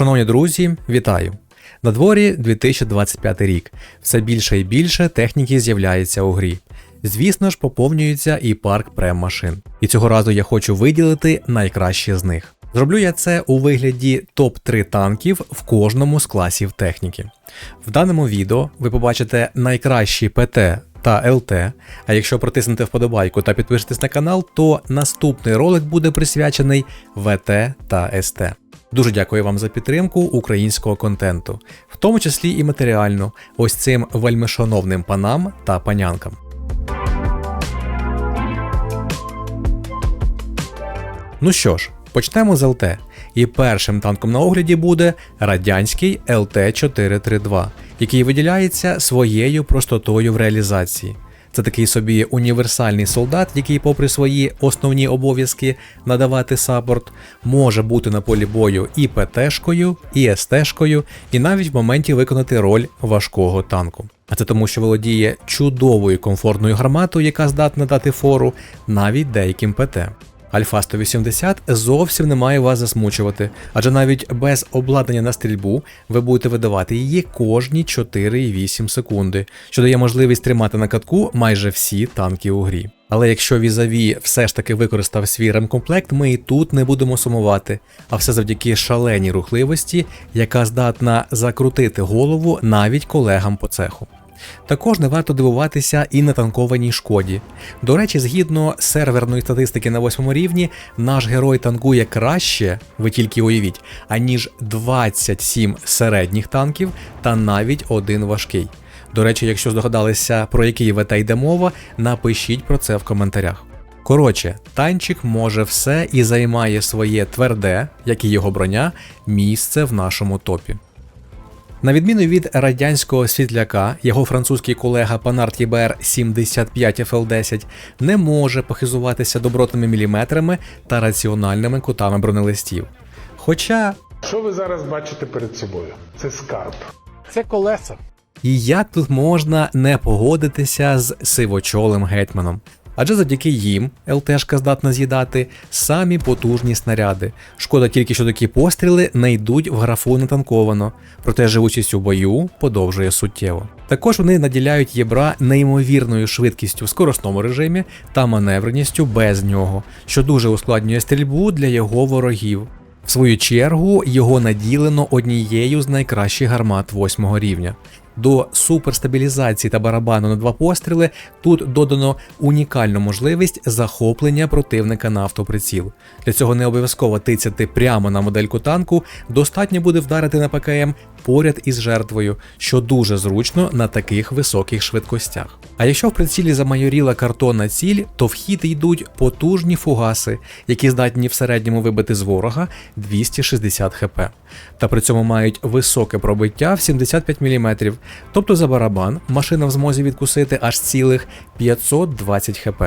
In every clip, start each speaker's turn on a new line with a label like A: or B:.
A: Шановні друзі, вітаю! На дворі 2025 рік. Все більше і більше техніки з'являється у грі. Звісно ж, поповнюється і парк прем-машин. І цього разу я хочу виділити найкращі з них. Зроблю я це у вигляді топ-3 танків в кожному з класів техніки. В даному відео ви побачите найкращі ПТ та ЛТ. А якщо протиснете вподобайку та підпишетесь на канал, то наступний ролик буде присвячений ВТ та СТ. Дуже дякую вам за підтримку українського контенту, в тому числі і матеріальну, ось цим вельмишановним панам та панянкам. Ну що ж, почнемо з ЛТ. І першим танком на огляді буде радянський ЛТ-432, який виділяється своєю простотою в реалізації. Це такий собі універсальний солдат, який, попри свої основні обов'язки надавати саппорт, може бути на полі бою і ПТшкою, і СТшкою, і навіть в моменті виконати роль важкого танку. А це тому, що володіє чудовою комфортною гарматою, яка здатна дати фору навіть деяким ПТ. Альфа 180 зовсім не має вас засмучувати, адже навіть без обладнання на стрільбу ви будете видавати її кожні 4,8 секунди, що дає можливість тримати на катку майже всі танки у грі. Але якщо Візаві все ж таки використав свій ремкомплект, ми і тут не будемо сумувати, а все завдяки шаленій рухливості, яка здатна закрутити голову навіть колегам по цеху. Також не варто дивуватися і на танкованій шкоді. До речі, згідно серверної статистики на восьмому рівні, наш герой танкує краще, ви тільки уявіть, аніж 27 середніх танків та навіть один важкий. До речі, якщо здогадалися, про який ВТ йде мова, напишіть про це в коментарях. Коротше, танчик може все і займає своє тверде, як і його броня, місце в нашому топі. На відміну від радянського світляка, його французький колега Panart ЄБР 75 FL10 не може похизуватися добротними міліметрами та раціональними кутами бронелистів. Хоча
B: Що ви зараз бачите перед собою? Це скарб.
C: Це колеса.
A: і як тут можна не погодитися з сивочолим гетьманом? Адже завдяки їм ЛТшка здатна з'їдати самі потужні снаряди. Шкода тільки, що такі постріли не йдуть в графу натанковано, проте живучість у бою подовжує суттєво. Також вони наділяють єбра неймовірною швидкістю в скоростному режимі та маневреністю без нього, що дуже ускладнює стрільбу для його ворогів. В свою чергу його наділено однією з найкращих гармат 8 рівня. До суперстабілізації та барабану на два постріли тут додано унікальну можливість захоплення противника на автоприціл. Для цього не обов'язково тицяти прямо на модельку танку, достатньо буде вдарити на ПКМ поряд із жертвою, що дуже зручно на таких високих швидкостях. А якщо в прицілі замайоріла картонна ціль, то в хід йдуть потужні фугаси, які здатні в середньому вибити з ворога 260 хп, та при цьому мають високе пробиття в 75 мм, тобто за барабан машина в змозі відкусити аж цілих 520 хп,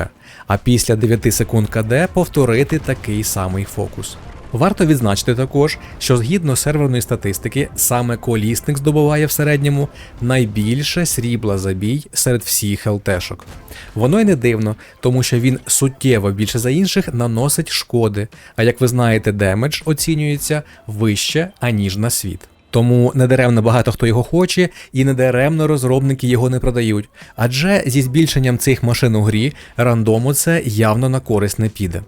A: а після 9 секунд КД повторити такий самий фокус. Варто відзначити також, що згідно серверної статистики, саме колісник здобуває в середньому найбільше срібла за бій серед всіх ЛТшок. Воно й не дивно, тому що він суттєво більше за інших наносить шкоди, а як ви знаєте, демедж оцінюється вище, аніж на світ. Тому недаремно багато хто його хоче, і недаремно розробники його не продають. Адже зі збільшенням цих машин у грі рандому це явно на користь не піде.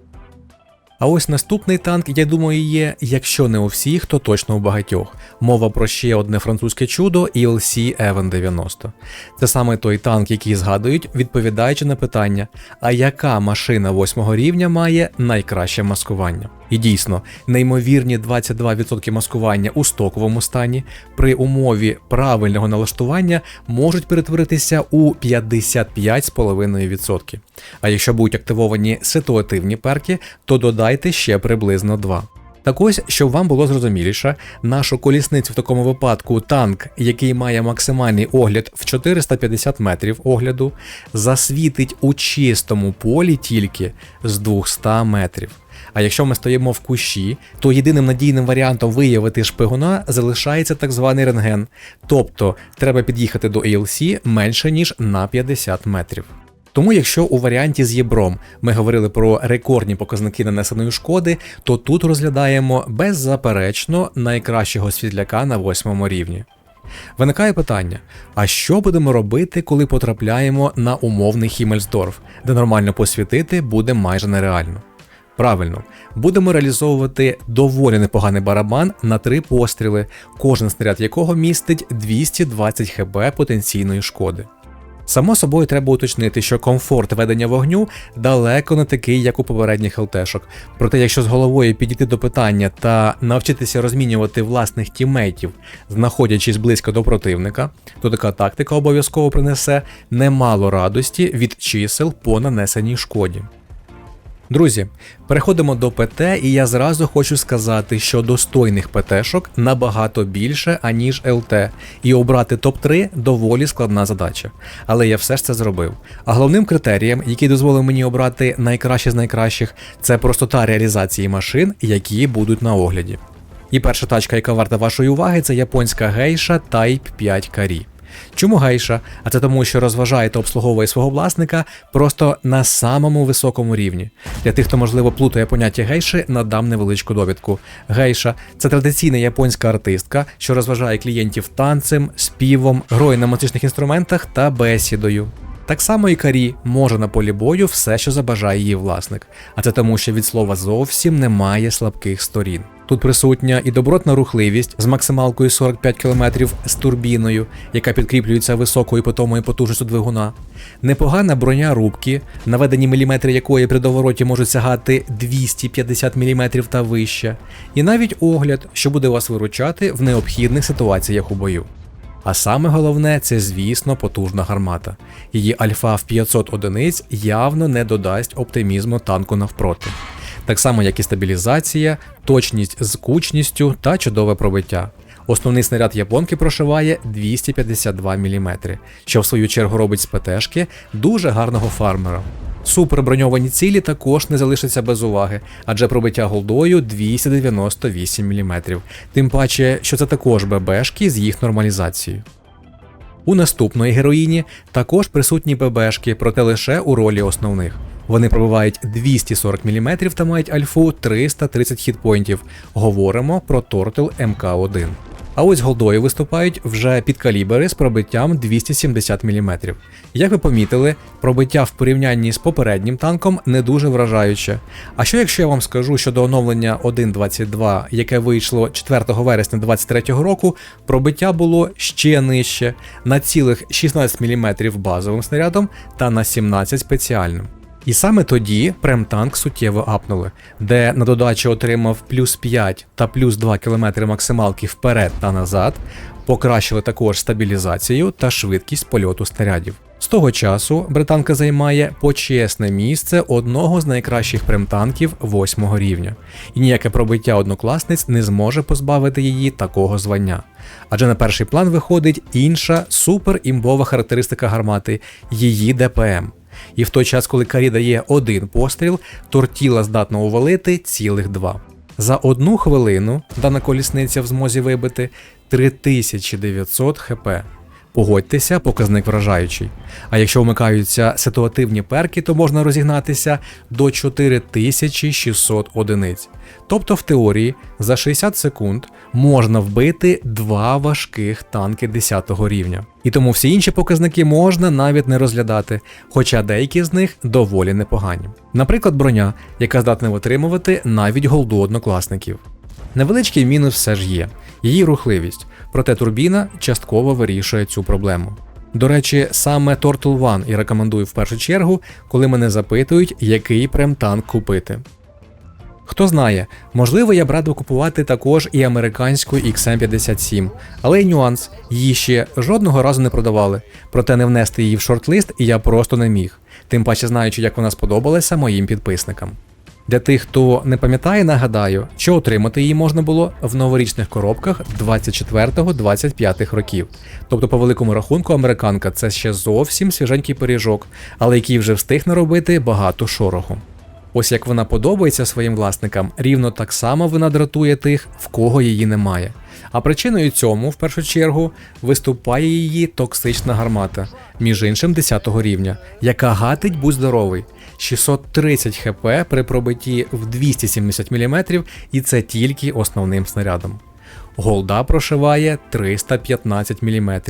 A: А ось наступний танк, я думаю, є, якщо не у всіх, то точно у багатьох. Мова про ще одне французьке чудо ELC Evan 90. Це саме той танк, який згадують, відповідаючи на питання, а яка машина 8 рівня має найкраще маскування? І дійсно, неймовірні 22% маскування у стоковому стані при умові правильного налаштування можуть перетворитися у 55,5%. А якщо будуть активовані ситуативні перки, то додайте ще приблизно 2. Так ось, щоб вам було зрозуміліше, нашу колісницю в такому випадку танк, який має максимальний огляд в 450 метрів огляду, засвітить у чистому полі тільки з 200 метрів. А якщо ми стоїмо в кущі, то єдиним надійним варіантом виявити шпигуна залишається так званий рентген. Тобто треба під'їхати до ALC менше ніж на 50 метрів. Тому, якщо у варіанті з єбром ми говорили про рекордні показники нанесеної шкоди, то тут розглядаємо беззаперечно найкращого світляка на восьмому рівні. Виникає питання: а що будемо робити, коли потрапляємо на умовний Хімельсдорф, де нормально посвітити буде майже нереально? Правильно, будемо реалізовувати доволі непоганий барабан на три постріли, кожен снаряд якого містить 220 хб потенційної шкоди. Само собою треба уточнити, що комфорт ведення вогню далеко не такий, як у попередніх ЛТшок. Проте, якщо з головою підійти до питання та навчитися розмінювати власних тімейтів, знаходячись близько до противника, то така тактика обов'язково принесе немало радості від чисел по нанесеній шкоді. Друзі, переходимо до ПТ, і я зразу хочу сказати, що достойних ПТшок набагато більше, аніж ЛТ, і обрати топ-3 доволі складна задача. Але я все ж це зробив. А головним критерієм, який дозволив мені обрати найкраще з найкращих, це простота реалізації машин, які будуть на огляді. І перша тачка, яка варта вашої уваги, це японська гейша Type 5 Карі. Чому гейша? А це тому, що розважає та обслуговує свого власника просто на самому високому рівні. Для тих, хто можливо плутає поняття гейші, надам невеличку довідку. Гейша це традиційна японська артистка, що розважає клієнтів танцем, співом, грою на музичних інструментах та бесідою. Так само і карі може на полі бою все, що забажає її власник, а це тому, що від слова зовсім немає слабких сторін. Тут присутня і добротна рухливість з максималкою 45 км з турбіною, яка підкріплюється високою питомою потужністю двигуна, непогана броня рубки, наведені міліметри якої при довороті можуть сягати 250 мм та вище, і навіть огляд, що буде вас виручати в необхідних ситуаціях у бою. А саме головне, це, звісно, потужна гармата. Її альфа в 500 одиниць явно не додасть оптимізму танку навпроти. Так само, як і стабілізація, точність з кучністю та чудове пробиття. Основний снаряд японки прошиває 252 мм, що в свою чергу робить з ПТшки дуже гарного фармера. Суперброньовані цілі також не залишаться без уваги, адже пробиття голдою 298 мм, тим паче, що це також ББшки з їх нормалізацією. У наступної героїні також присутні ББшки, проте лише у ролі основних. Вони пробивають 240 мм та мають альфу 330 хітпоінтів. Говоримо про Turtle МК1. А ось голдою виступають вже підкалібери з пробиттям 270 мм. Як ви помітили, пробиття в порівнянні з попереднім танком не дуже вражаюче. А що якщо я вам скажу, що до оновлення 1.22, яке вийшло 4 вересня 2023 року, пробиття було ще нижче на цілих 16 мм базовим снарядом та на 17 спеціальним. І саме тоді премтанк суттєво апнули, де на додачу отримав плюс 5 та плюс 2 км максималки вперед та назад, покращили також стабілізацію та швидкість польоту снарядів. З того часу британка займає почесне місце одного з найкращих премтанків восьмого рівня, і ніяке пробиття однокласниць не зможе позбавити її такого звання. Адже на перший план виходить інша суперімбова характеристика гармати її ДПМ. І в той час, коли Карі дає один постріл, тортіла здатна увалити цілих два. За одну хвилину дана колісниця в змозі вибити 3900 хп. Погодьтеся, показник вражаючий. А якщо вмикаються ситуативні перки, то можна розігнатися до 4600 одиниць. Тобто, в теорії, за 60 секунд можна вбити два важких танки 10 рівня. І тому всі інші показники можна навіть не розглядати, хоча деякі з них доволі непогані. Наприклад, броня, яка здатна витримувати навіть голду однокласників. Невеличкий мінус все ж є її рухливість, проте турбіна частково вирішує цю проблему. До речі, саме Turtle One і рекомендую в першу чергу, коли мене запитують, який премтанк купити. Хто знає, можливо, я б радив купувати також і американську XM57, але й нюанс, її ще жодного разу не продавали, проте не внести її в шорт-лист я просто не міг, тим паче знаючи, як вона сподобалася моїм підписникам. Для тих, хто не пам'ятає, нагадаю, що отримати її можна було в новорічних коробках 24-25 років. Тобто, по великому рахунку, американка це ще зовсім свіженький пиріжок, але який вже встиг наробити багато шороху. Ось як вона подобається своїм власникам, рівно так само вона дратує тих, в кого її немає. А причиною цьому, в першу чергу, виступає її токсична гармата, між іншим 10 рівня, яка гатить будь здоровий. 630 хп при пробитті в 270 мм, і це тільки основним снарядом. Голда прошиває 315 мм,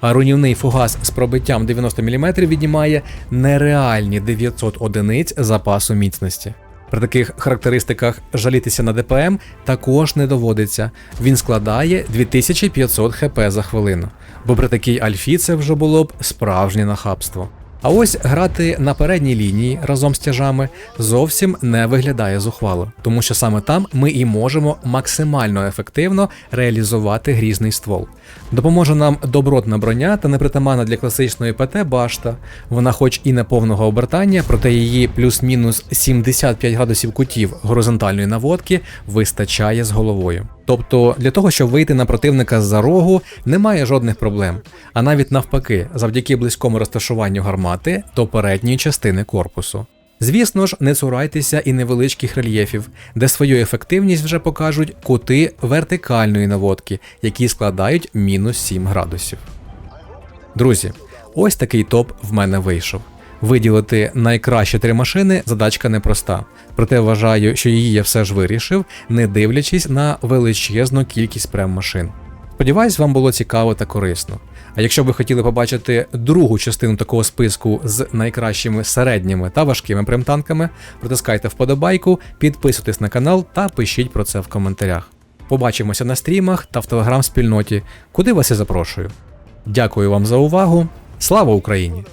A: а руйнівний фугас з пробиттям 90 мм віднімає нереальні 900 одиниць запасу міцності. При таких характеристиках жалітися на ДПМ також не доводиться. Він складає 2500 хп за хвилину, бо при такій альфі це вже було б справжнє нахабство. А ось грати на передній лінії разом з тяжами зовсім не виглядає зухвало, тому що саме там ми і можемо максимально ефективно реалізувати грізний ствол. Допоможе нам добротна броня та непритаманна для класичної ПТ башта. Вона, хоч і не повного обертання, проте її плюс-мінус 75 градусів кутів горизонтальної наводки вистачає з головою. Тобто для того, щоб вийти на противника з-за рогу, немає жодних проблем. А навіть навпаки, завдяки близькому розташуванню гармати до передньої частини корпусу. Звісно ж, не цурайтеся і невеличких рельєфів, де свою ефективність вже покажуть кути вертикальної наводки, які складають мінус 7 градусів. Друзі, ось такий топ в мене вийшов. Виділити найкращі три машини задачка непроста. Проте вважаю, що її я все ж вирішив, не дивлячись на величезну кількість прем-машин. Сподіваюсь, вам було цікаво та корисно. А якщо ви хотіли побачити другу частину такого списку з найкращими середніми та важкими премтанками, протискайте вподобайку, підписуйтесь на канал та пишіть про це в коментарях. Побачимося на стрімах та в телеграм-спільноті, куди вас і запрошую. Дякую вам за увагу. Слава Україні!